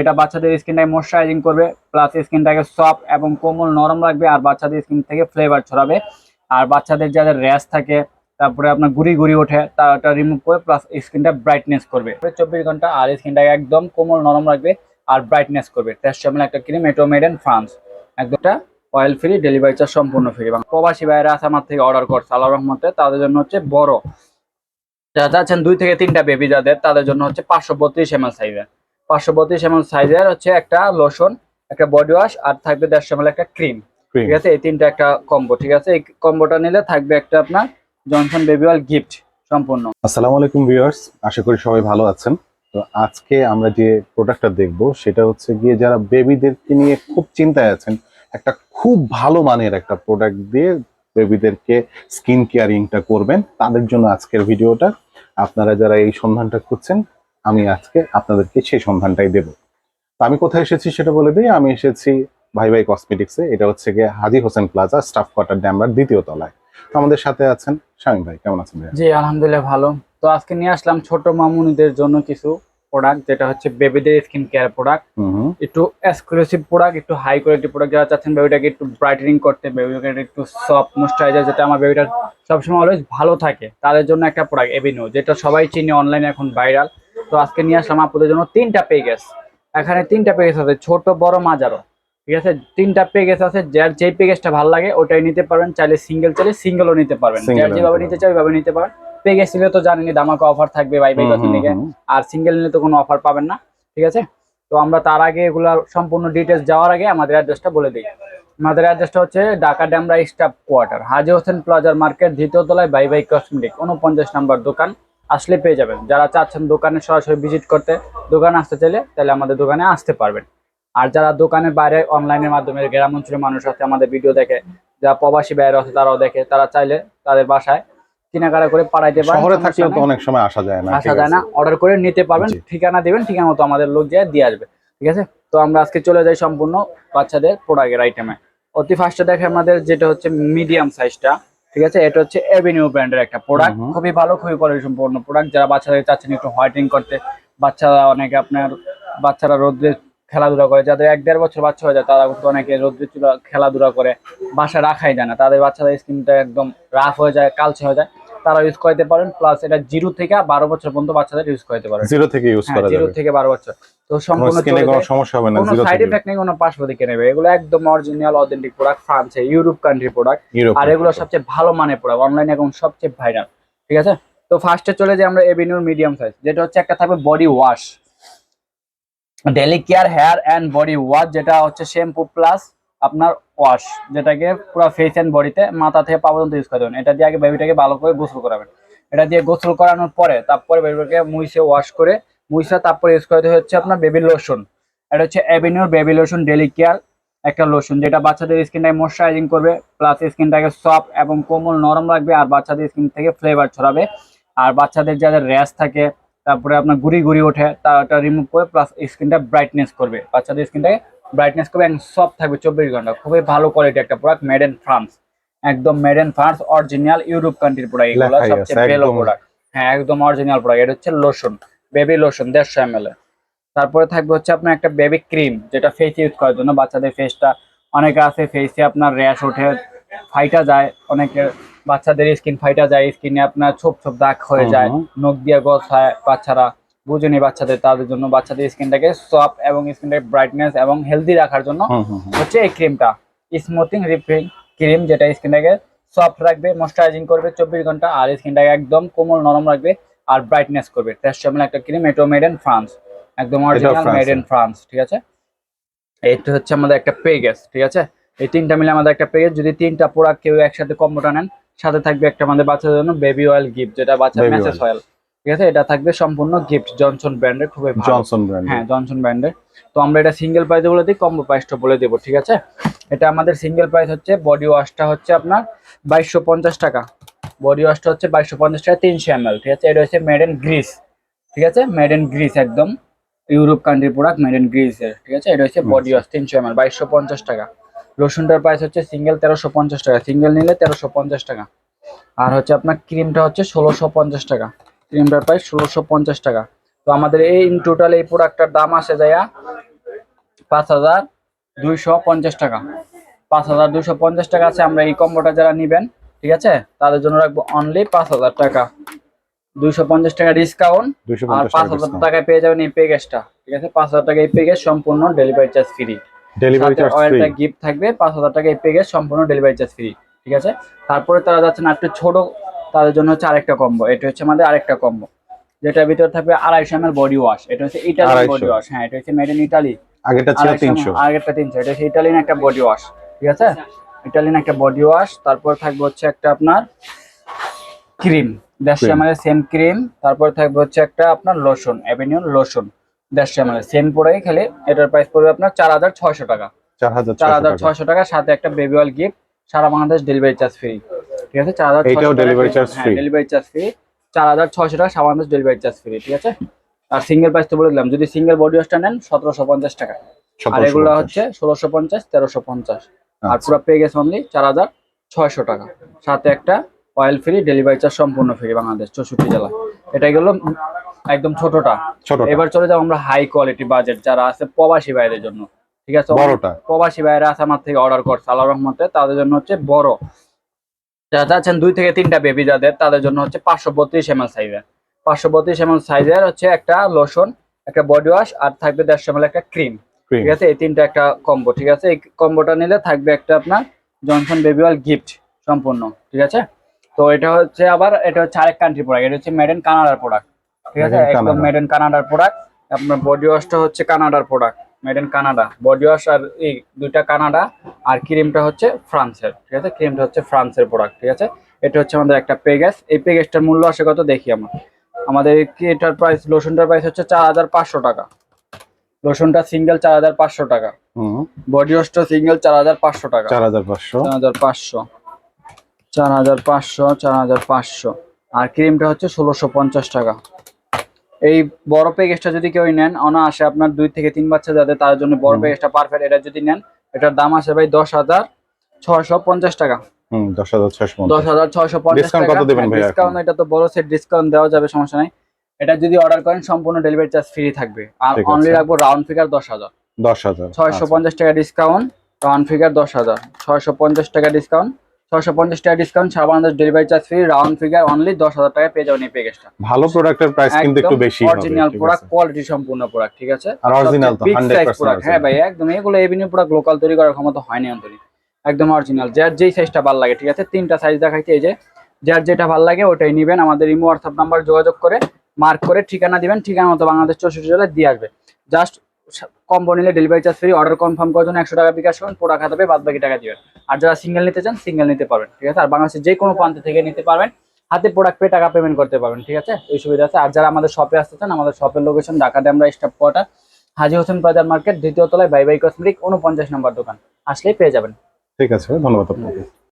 এটা বাচ্চাদের স্কিনটাকে ময়শ্চারাইজিং করবে প্লাস স্কিনটাকে সফট এবং কোমল নরম রাখবে আর বাচ্চাদের স্কিন থেকে ফ্লেভার ছড়াবে। আর বাচ্চাদের যাদের র্যাশ থাকে, তারপরে আপনার গুড়ি গুড়ি ওঠে তাটা রিমুভ করে প্লাস স্কিনটা ব্রাইটনেস করবে। চব্বিশ ঘণ্টা আর স্কিনটাকে একদম কোমল নরম রাখবে আর ব্রাইটনেস করবে। টেস্টামেল একটা ক্রিম এটো মেড ইন ফ্রান্স একদমটা অয়েল ফ্রি ডেলিভারি চার্জ সম্পূর্ণ ফ্রি এবং প্রবাসী ভাইয়েরা আছে আমার থেকে অর্ডার করছে আল্লাহ রহমতে তাদের জন্য হচ্ছে বড়। যারা চাচ্ছেন দুই থেকে তিনটা বেবি যাদের, তাদের জন্য হচ্ছে পাঁচশো বত্রিশ এম এল সাইজের পাঁচশো বত্রিশ এম এল সাইজের হচ্ছে একটা লোশন একটা বডি ওয়াশ আর থাকবে দেড়শো এম একটা ক্রিম ঠিক আছে? এই তিনটা একটা কম্বো ঠিক আছে? এই কম্বোটা নিলে থাকবে একটা আপনার জনসন বেবি অয়েল গিফট সম্পূর্ণ। আসসালামু আলাইকুম ভিউয়ার্স আশা করি সবাই ভালো আছেন। তো আজকে আমরা যে প্রোডাক্টটা দেখব সেটা হচ্ছে গিয়ে যারা বেবিদেরকে নিয়ে খুব চিন্তায় আছেন একটা খুব ভালো মানের একটা প্রোডাক্ট দিয়ে বেবিদেরকে স্কিন কেয়ারিংটা করবেন তাদের জন্য আজকের ভিডিওটা আপনারা যারা এই সন্ধানটা খুঁজছেন আমি আজকে আপনাদেরকে সেই সন্ধানটাই দেব। তো আমি কোথায় এসেছি সেটা বলে দিই। আমি এসেছি ভাই ভাই কসমেটিক্সে এটা হচ্ছে গিয়ে Haji Hossain plaza staff quarter ড্যামরার দ্বিতীয় তলায়। তো আমাদের সাথে আছেন শামীম ভাই। কেমন আছেন জি আলহামদুলিল্লাহ ভালো। তো আজকে নিয়ে আসলাম ছোট মামুনিদের জন্য কিছু প্রোডাক্ট যেটা হচ্ছে বেবিদের স্কিন কেয়ার প্রোডাক্ট একটু এক্সক্লুসিভ প্রোডাক্ট একটু হাই কোয়ালিটি প্রোডাক্ট যারা চাচ্ছেন বেবিটাকে একটু ব্রাইটেনিং করতে বেবিটাকে একটু সফট ময়শ্চারাইজার যেটা আমার বেবিটার সবসময় অলওয়েজ ভালো থাকে তাদের জন্য একটা প্রোডাক্ট এভিনিউ যেটা সবাই চিনে অনলাইনে এখন ভাইরাল তো আজকে নিয়ে আসলাম আপনাদের জন্য তিনটা পেগেস এখানে তিনটা পেগেস আছে ছোট বড় মাজারও ঠিক আছে? তিনটা পেগেস আছে যার যেই পেগেসটা ভালো লাগে ওটাই নিতে পারবেন। চাইলে সিঙ্গেল চাইলে সিঙ্গেলও নিতে পারবেন। যার যেভাবে নিতে চাই ওইভাবে নিতে পারেন পেগেস নিলে তো জানেনই দামাকা অফার থাকবে বাই বাই কসমেটিকে হুম। আর সিঙ্গেল নিলে তো কোনো অফার পাবেন না। ঠিক আছে? তো আমরা তার আগে এগুলার সম্পূর্ণ ডিটেলস যাওয়ার আগে আমাদের অ্যাড্রেসটা বলে দিই। আমাদের অ্যাড্রেসটা হচ্ছে ঢাকা ড্যামরা স্টাফ কোয়ার্টার হাজি হোসেন প্লাজার মার্কেট দ্বিতীয় তলায় বাই বাই কসমেটিক উনপঞ্চাশ নাম্বার দোকান। আসলে পেয়ে যাবেন। যারা চাচ্ছেন দোকানে সরাসরি ভিজিট করতে দোকানে আসতে চাইলে তাহলে আমাদের দোকানে আসতে পারবেন। আর যারা দোকানের বাইরে অনলাইনের মাধ্যমে গ্রাম অঞ্চলের মানুষ আছে আমাদের ভিডিও দেখে যারা প্রবাসী বাইরে আছে তারাও দেখে তারা চাইলে তাদের বাসায় কেনাকাটা করে পাড়াইতে পারেন। শহরে সমস্যা তো অনেক সময় আসা যায় না আসা যায় না। অর্ডার করে নিতে পারবেন ঠিকানা দিবেন ঠিকানা মতো আমাদের লোক যায় দিয়ে আসবে ঠিক আছে? তো আমরা আজকে চলে যাই সম্পূর্ণ বাচ্চাদের প্রোডাক্টের আইটেমে অতি ফার্স্টে দেখে আমাদের যেটা হচ্ছে মিডিয়াম সাইজটা ঠিক আছে? এটা হচ্ছে এভিনিউ ব্র্যান্ডের একটা প্রোডাক্ট। খুবই ভালো খুবই কোয়ালিটি সম্পূর্ণ প্রোডাক্ট যারা বাচ্চাদের চাচ্ছেন একটু হোয়াইটিং করতে বাচ্চারা অনেকে আপনার বাচ্চারা রোদ্রে খেলাধুলা করে যাদের এক দেড় বছর বাচ্চা হয়ে যায় তারা কিন্তু অনেকে রোদ্রে খেলাধুলা করে বাসা রাখাই যায় না। তাদের বাচ্চাদের স্কিনটা একদম রাফ হয়ে যায় কালচে হয়ে যায়। তারা ইউজ করতে পারেন। প্লাস এটা জিরো থেকে বারো বছর পর্যন্ত বাচ্চাদের ইউজ করতে পারেন। জিরো থেকে ইউজ হ্যাঁ করা জিরো থেকে বারো বছর। তো সম্পূর্ণ কোনো। সমস্যা হবে না কোনো সাইড এফেক্ট নেই কোনো পার্শ্ব দিকে নেবে। এগুলো একদম অরিজিনাল অথেন্টিক প্রোডাক্ট ফ্রান্সে ইউরোপ কান্ট্রি প্রোডাক্ট আর এগুলো সবচেয়ে ভালো মানের প্রোডাক্ট অনলাইনে এখন সবচেয়ে ভাইরাল ঠিক আছে? তো ফার্স্টে চলে যাই আমরা এভিনিউর মিডিয়াম সাইজ যেটা হচ্ছে একটা থাকবে body wash daily care hair and body wash যেটা হচ্ছে শ্যাম্পু প্লাস আপনার ওয়াশ যেটাকে পুরো ফেস অ্যান্ড বডিতে মাথা থেকে পা পর্যন্ত ইউজ করবেন এটা দিয়ে আগে বেবিটাকে ভালো করে গোসল করাবেন। এটা দিয়ে গোসল করানোর পরে তারপরে বেবিটাকে মুইসে ওয়াশ করে মুইসা তারপরে ইউজ করতে হচ্ছে আপনার বেবি লোশন এটা হচ্ছে অ্যাভিনিউর বেবি লোশন ডেলি কেয়ার একটা লোশন যেটা বাচ্চাদের স্কিনটাকে ময়শ্চারাইজিং করবে প্লাস স্কিনটাকে সফট এবং কোমল নরম রাখবে, আর বাচ্চাদের স্কিন থেকে ফ্লেভার ছড়াবে। আর বাচ্চাদের যাদের র্যাশ থাকে, তারপরে আপনার গুড়ি গুড়ি ওঠে তাটা রিমুভ করে প্লাস স্কিনটা ব্রাইটনেস করবে। বাচ্চাদের স্কিনটাকে ব্রাইটনেস করবে এবং সফট থাকবে চব্বিশ ঘণ্টা। খুবই ভালো কোয়ালিটি একটা প্রোডাক্ট মেড ইন ফ্রান্স একদম made in France original Europe কান্ট্রির প্রোডাক্ট এগুলো সবচেয়ে ভালো প্রোডাক্ট হ্যাঁ একদম অরিজিনাল প্রোডাক্ট এটা হচ্ছে লোশন বেবি লোশন দেড়শো এম এল তারপরে থাকবে হচ্ছে আপনার একটা বেবি ক্রিম যেটা ফেস ইউজ করার জন্য বাচ্চাদের ফেসটা অনেকে আছে ফেসে আপনার র্যাশ ওঠে ফাইটা যায় অনেকের বাচ্চাদের স্কিন ফাইটা যায় স্কিনে আপনার ছোপ ছোপ দাগ হয়ে যায় নখ দিয়ে গছ হয় বাচ্চারা। বুঝেনি বাচ্চাদের তাদের জন্য বাচ্চাদের স্কিনটাকে সফট এবং স্কিনটাকে ব্রাইটনেস এবং হেলদি রাখার জন্য। হচ্ছে এই ক্রিমটা স্মুথিং রিফিং ক্রিম যেটা স্কিনটাকে সফট রাখবে ময়শ্চারাইজিং করবে চব্বিশ ঘণ্টা আর স্কিনটাকে একদম কোমল নরম রাখবে আর ব্রাইটনেস করবে। টেস্টামেল একটা ক্রিম এটো মেড ইন ফ্রান্স একদম অরিজিনাল মেড ইন ফ্রান্স ঠিক আছে? এইটা হচ্ছে আমাদের একটা পেগেস ঠিক আছে? এই তিনটা মিলে আমাদের একটা পেগেস যদি তিনটা প্রোডাক্ট কেউ একসাথে কম্বোটা নেন সাথে থাকবে একটা আমাদের বাচ্চাদের জন্য বেবি অয়েল গিফট যেটা বাচ্চার Baby মেসেজ অয়েল ঠিক আছে? এটা থাকবে সম্পূর্ণ গিফট জনসন ব্র্যান্ডের খুবই জনসন ব্র্যান্ড হ্যাঁ জনসন ব্র্যান্ডের তো আমরা এটা সিঙ্গেল প্রাইসে বলে দিই কম্বো প্রাইসটা বলে দেবো ঠিক আছে? এটা আমাদের সিঙ্গেল প্রাইস হচ্ছে বডি ওয়াশটা হচ্ছে আপনার বাইশশো পঞ্চাশ টাকা। বডি ওয়াশটা হচ্ছে বাইশশো পঞ্চাশ টাকা তিনশো এম ঠিক আছে? এটা হচ্ছে মেড ইন গ্রিস ঠিক আছে? মেড ইন গ্রিস একদম। Europe country product made in গ্রিসের ঠিক আছে? এটা হচ্ছে বডি ওয়াশ তিনশো এম এল বাইশশো পঞ্চাশ টাকা। রসুনটার প্রাইস হচ্ছে সিঙ্গেল তেরোশো পঞ্চাশ টাকা সিঙ্গেল নিলে তেরোশো পঞ্চাশ টাকা। আর হচ্ছে আপনার ক্রিমটা হচ্ছে ষোলোশো পঞ্চাশ টাকা। ক্রিমটার প্রাইস ষোলোশো পঞ্চাশ টাকা। তো আমাদের এই ইন টোটাল এই প্রোডাক্টটার দাম আসে যায়া পাঁচ হাজার দুইশো পঞ্চাশ টাকা। পাঁচ হাজার দুইশো পঞ্চাশ টাকা আছে আমরা এই কম্বোটা যারা নিবেন ঠিক আছে? তাদের জন্য রাখব অনলি পাঁচ হাজার টাকা। দুইশো পঞ্চাশ টাকা ডিসকাউন্ট আর পাঁচ হাজার টাকায় পেয়ে যাবেন এই প্যাকেজটা ঠিক আছে? পাঁচ হাজার টাকা এই প্যাকেজ সম্পূর্ণ delivery charge free delivery charge অয়েলটা গিফট থাকবে পাঁচ হাজার টাকা এই প্যাকেজ সম্পূর্ণ ডেলিভারি চার্জ ফ্রি ঠিক আছে? তারপরে তারা যাচ্ছেন একটু ছোট তাদের জন্য হচ্ছে আরেকটা কম্বো এটা হচ্ছে আমাদের আরেকটা কম্বো যেটার ভিতর থাকবে আড়াইশো এম এল বডি ওয়াশ এটা হচ্ছে 250 বডি ওয়াশ হ্যাঁ এটা হচ্ছে মেড ইন ইটালি আগেটা ছিল তিনশো। আগেরটা তিনশো। এটা হচ্ছে ইটালিয়ান একটা বডি ওয়াশ ঠিক আছে? ইটালিয়ান একটা বডি ওয়াশ তারপর থাকবে হচ্ছে একটা আপনার ক্রিম দেড়শো Cream. এম সেম ক্রিম তারপর থাকবে হচ্ছে একটা আপনার লোশন অ্যাভিনিয়ন লোশন দেড়শো এম সেম পড়েই খেলে। এটার প্রাইস পড়বে আপনার চার হাজার ছয়শো টাকা। চার হাজার ছয়শো হাজার ছয়শো টাকা। সাথে একটা বেবি অয়েল গিফট সারা বাংলাদেশ ডেলিভারি চার্জ ফ্রি ঠিক আছে? চার হাজার এইটাও delivery charge free? Delivery charge free চার হাজার ছয়শো টাকা বাংলাদেশ ডেলিভারি চার্জ ফ্রি ঠিক আছে? আর সিঙ্গেল প্রাইস তো বলে দিলাম যদি সিঙ্গেল বডি ওয়াশটা নেন সতেরোশো পঞ্চাশ টাকা। আর এগুলো হচ্ছে ষোলোশো পঞ্চাশ তেরোশো পঞ্চাশ। আর আচ্ছা। পুরো পেয়ে গেছে অনলি চার হাজার ছয়শো টাকা। সাথে একটা অয়েল ফ্রি ডেলিভারি চার্জ সম্পূর্ণ ফ্রি বাংলাদেশ চৌষট্টি জেলা। এটা গেল একদম ছোটটা। এবার চলে যাব আমরা হাই কোয়ালিটি বাজেট যারা আছে প্রবাসী ভাইদের জন্য ঠিক আছে? প্রবাসী ভাইরা আছে আমার থেকে অর্ডার করছে আল্লাহ রহমতে তাদের জন্য হচ্ছে বড়। যারা চাচ্ছেন দুই থেকে তিনটা বেবি যাদের তাদের জন্য হচ্ছে পাঁচশো বত্রিশ এম এল সাইজের পাঁচশো বত্রিশ এম এল সাইজের হচ্ছে একটা লোশন একটা বডি ওয়াশ আর থাকবে দেড়শো এম একটা ক্রিম ঠিক আছে? এই তিনটা একটা কম্বো ঠিক আছে? এই কম্বোটা নিলে থাকবে একটা আপনার জনসন বেবি অয়েল গিফট সম্পূর্ণ ঠিক আছে? তো এটা হচ্ছে আবার এটা হচ্ছে আরেক কান্ট্রি প্রোডাক্ট এটা হচ্ছে মেড ইন কানাডার প্রোডাক্ট ঠিক আছে? একদম মেড ইন কানাডার প্রোডাক্ট আপনার বডি ওয়াশটা হচ্ছে কানাডার product made in Canada body wash আর এই দুইটা কানাডা আর ক্রিমটা হচ্ছে ফ্রান্সের ঠিক আছে? ক্রিমটা হচ্ছে ফ্রান্সের প্রোডাক্ট ঠিক আছে? এটা হচ্ছে আমাদের একটা পেগেস। এই পেগেসটার মূল্য আসে কত? দেখি আমরা। আমাদের এটার প্রাইস লোশনটার প্রাইস হচ্ছে চার হাজার পাঁচশো টাকা। লোশনটা সিঙ্গেল চার হাজার পাঁচশো টাকা। বডি ওয়াশটা সিঙ্গেল চার হাজার পাঁচশো টাকা। চার হাজার পাঁচশো। চার হাজার পাঁচশো। চার হাজার পাঁচশো চার হাজার পাঁচশো। আর ক্রিমটা হচ্ছে ষোলোশো পঞ্চাশ টাকা। এই বড় প্যাকেজটা যদি কেউ নেন অনায়াসে আপনার দুই থেকে তিন বাচ্চা যাদের তার জন্য বড়। প্যাকেজটা পারফেক্ট এটা যদি নেন এটার দাম আছে ভাই দশ হাজার ছয়শো পঞ্চাশ টাকা। দশ হাজার ছয়শো পঞ্চাশ। ডিসকাউন্ট এটা তো বড় সেট ডিসকাউন্ট দেওয়া যাবে সমস্যা নাই। এটা যদি অর্ডার করেন সম্পূর্ণ ডেলিভারি চার্জ ফ্রি থাকবে। আর অনলি রাখব রাউন্ড ফিগার দশ হাজার। দশ হাজার ছয়শো আচ্ছা। পঞ্চাশ টাকা ডিসকাউন্ট রাউন্ড ফিগার দশ হাজার। ছয়শো পঞ্চাশ টাকা ডিসকাউন্ট ছয়শো পঞ্চাশ টাকা ডিসকাউন্ট সারা Bangladesh delivery charge free round figure only দশ হাজার টাকা পেয়ে যাবেন এই প্যাকেজটা ভালো প্রোডাক্টের প্রাইস কিন্তু একটু বেশি অরিজিনাল প্রোডাক্ট কোয়ালিটি সম্পূর্ণ প্রোডাক্ট ঠিক আছে? আর অরিজিনাল তো 100% প্রোডাক্ট হ্যাঁ ভাই একদম এগুলো এভিনিউ প্রোডাক্ট লোকাল তৈরি করার ক্ষমতা হয়নি অন্তরি। একদম অরিজিনাল যার যেই সাইজটা ভালো লাগে ঠিক আছে? তিনটা সাইজ দেখাইছে এই যে যার যেটা ভালো লাগে ওটাই নিবেন আমাদের ইমো হোয়াটসঅ্যাপ নাম্বার যোগাযোগ করে মার্ক করে ঠিকানা দিবেন ঠিকানা মতো বাংলাদেশ চৌষট্টি জেলায় দিয়ে আসবে। জাস্ট কম্বো নিলে delivery charge free order confirm করার জন্য একশো টাকা বিকাশ করুন প্রোডাক্ট হাতে বাদ বাকি টাকা দিবেন আর যারা সিঙ্গেল নিতে চান সিঙ্গেল নিতে পারবেন, ঠিক আছে? আর বাংলাদেশের যে কোনো প্রান্ত থেকে নিতে পারবেন, হাতে প্রোডাক্ট পেয়ে টাকা পেমেন্ট করতে পারবেন, ঠিক আছে? এই সুবিধা আছে। আর যারা আমাদের শপে আসতে চান, আমাদের শপের লোকেশন ঢাকাতে আমরা স্টাফ কোয়ার্টার হাজি হোসেন বাজার মার্কেট দ্বিতীয় তলায় বাই বাই কসমেটিক উনপঞ্চাশ নম্বর দোকান। আসলেই পেয়ে যাবেন। ঠিক আছে, ধন্যবাদ আপনাকে।